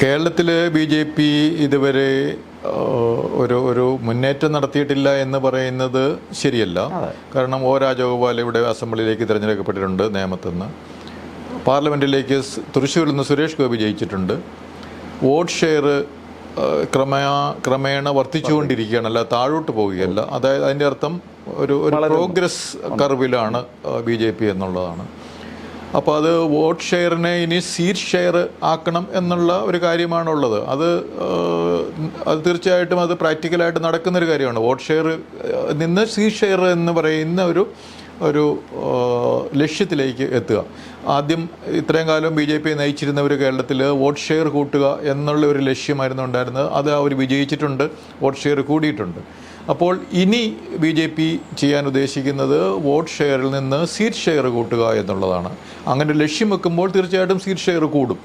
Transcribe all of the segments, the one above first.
കേരളത്തിൽ B J P ഇതുവരെ ഒരു ഒരു മുന്നേറ്റം നടത്തിയിട്ടില്ല എന്ന് പറയുന്നത് ശരിയല്ല. കാരണം ഒ രാജഗോപാൽ ഇവിടെ അസംബ്ലിയിലേക്ക് തിരഞ്ഞെടുക്കപ്പെട്ടിട്ടുണ്ട് നേമത്ത് നിന്ന് പാർലമെന്റിലേക്ക് തൃശ്ശൂരിൽ നിന്ന് സുരേഷ് ഗോപി ജയിച്ചിട്ടുണ്ട്. വോട്ട് ഷെയർ ക്രമ ക്രമേണ വർദ്ധിച്ചുകൊണ്ടിരിക്കുകയാണ്. അല്ല താഴോട്ട് പോവുകയല്ല. അതായത് അതിന്റെ അർത്ഥം ഒരു ഒരു പ്രോഗ്രസ് കർവിലാണ് ബി ജെ പി എന്നുള്ളതാണ്. അപ്പോൾ അത് വോട്ട് ഷെയറിനെ ഇനി സീറ്റ് ഷെയർ ആക്കണം എന്നുള്ള ഒരു കാര്യമാണുള്ളത്. അത് അത് തീർച്ചയായിട്ടും അത് പ്രാക്ടിക്കലായിട്ട് നടക്കുന്നൊരു കാര്യമാണ്. വോട്ട് ഷെയർ നിന്ന് സീറ്റ് ഷെയർ എന്ന് പറയുന്ന ഒരു ഒരു ലക്ഷ്യത്തിലേക്ക് എത്തുക. ആദ്യം ഇത്രയും കാലം ബി ജെ പി നയിച്ചിരുന്നവർ കേരളത്തിൽ വോട്ട് ഷെയർ കൂട്ടുക എന്നുള്ള ഒരു ലക്ഷ്യമായിരുന്നു ഉണ്ടായിരുന്നത്. അത് അവർ വിജയിച്ചിട്ടുണ്ട് വോട്ട് ഷെയർ കൂടിയിട്ടുണ്ട്. അപ്പോൾ ഇനി ബി ജെ പി ചെയ്യാൻ ഉദ്ദേശിക്കുന്നത് വോട്ട് ഷെയറിൽ നിന്ന് സീറ്റ് ഷെയർ കൂട്ടുക എന്നുള്ളതാണ്. അങ്ങനെ ലക്ഷ്യം വെക്കുമ്പോൾ തീർച്ചയായിട്ടും സീറ്റ് ഷെയർ കൂടും.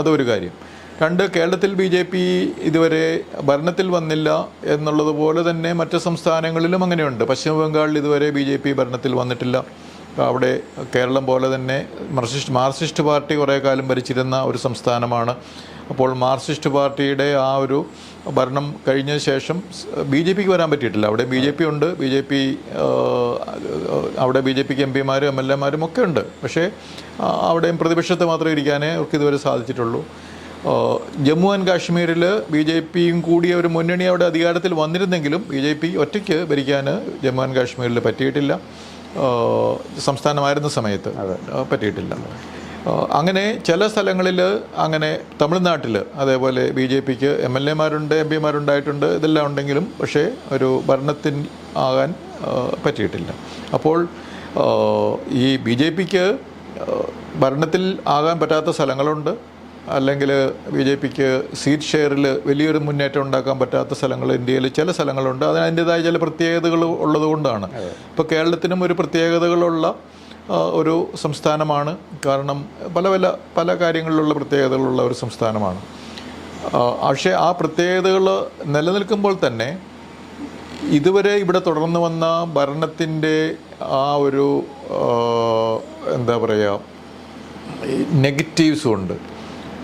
അതൊരു കാര്യം. രണ്ട് കേരളത്തിൽ ബി ജെ പി ഇതുവരെ ഭരണത്തിൽ വന്നില്ല എന്നുള്ളതുപോലെ തന്നെ മറ്റ് സംസ്ഥാനങ്ങളിലും അങ്ങനെയുണ്ട്. പശ്ചിമ ബംഗാളിൽ ഇതുവരെ ബി ജെ പി ഭരണത്തിൽ വന്നിട്ടില്ല. അവിടെ കേരളം പോലെ തന്നെ മാർസിസ്റ്റ് മാർസിസ്റ്റ് പാർട്ടി കുറേ കാലം ഭരിച്ചിരുന്ന ഒരു സംസ്ഥാനമാണ്. അപ്പോൾ മാർസിസ്റ്റ് പാർട്ടിയുടെ ആ ഒരു ഭരണം കഴിഞ്ഞ ശേഷം ബി ജെ പിക്ക് വരാൻ പറ്റിയിട്ടില്ല. അവിടെ ബി ജെ പി ഉണ്ട് ബി ജെ പി അവിടെ ബി ജെ പിക്ക് എം പിമാരും എം എൽ എമാരും ഒക്കെ ഉണ്ട്. പക്ഷേ അവിടെയും പ്രതിപക്ഷത്ത് മാത്രമേ ഇരിക്കാനേ അവർക്ക് ഇതുവരെ സാധിച്ചിട്ടുള്ളൂ. ജമ്മു ആൻഡ് കാശ്മീരിൽ ബി ജെ പിയും കൂടിയ ഒരു മുന്നണി അവിടെ അധികാരത്തിൽ വന്നിരുന്നെങ്കിലും ബി ജെ പി ഒറ്റയ്ക്ക് ഭരിക്കാൻ ജമ്മു ആൻഡ് കാശ്മീരിൽ പറ്റിയിട്ടില്ല. സംസ്ഥാനമായിരുന്ന സമയത്ത് പറ്റിയിട്ടില്ല. അങ്ങനെ ചില സ്ഥലങ്ങളിൽ അങ്ങനെ തമിഴ്നാട്ടിൽ അതേപോലെ ബി ജെ പിക്ക് എം എൽ എമാരുണ്ട് എം പിമാരുണ്ടായിട്ടുണ്ട് ഇതെല്ലാം ഉണ്ടെങ്കിലും പക്ഷേ ഒരു ഭരണത്തിൻ ആകാൻ പറ്റിയിട്ടില്ല. അപ്പോൾ ഈ ബി ജെ പിക്ക് ഭരണത്തിൽ ആകാൻ പറ്റാത്ത സ്ഥലങ്ങളുണ്ട്. അല്ലെങ്കിൽ ബി ജെ പിക്ക് സീറ്റ് ഷെയറിൽ വലിയൊരു മുന്നേറ്റം ഉണ്ടാക്കാൻ പറ്റാത്ത സ്ഥലങ്ങൾ ഇന്ത്യയിൽ ചില സ്ഥലങ്ങളുണ്ട്. അതിന് അതിന്റെതായ ചില പ്രത്യേകതകൾ ഉള്ളതുകൊണ്ടാണ് ഇപ്പോൾ കേരളത്തിനും ഒരു പ്രത്യേകതകളുള്ള ഒരു സംസ്ഥാനമാണ്. കാരണം പല പല പല കാര്യങ്ങളിലുള്ള പ്രത്യേകതകളുള്ള ഒരു സംസ്ഥാനമാണ്. പക്ഷേ ആ പ്രത്യേകതകൾ നിലനിൽക്കുമ്പോൾ തന്നെ ഇതുവരെ ഇവിടെ തുടർന്നു വന്ന ഭരണത്തിന്റെ ആ ഒരു എന്താ പറയുക നെഗറ്റീവ്സും ഉണ്ട്.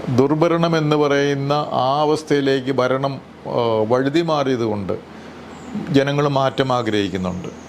ദുർഭരണം എന്ന് പറയുന്ന ആ അവസ്ഥയിലേക്ക് ഭരണം വഴുതി മാറിയതുകൊണ്ട് ജനങ്ങൾ മാറ്റം ആഗ്രഹിക്കുന്നുണ്ട്.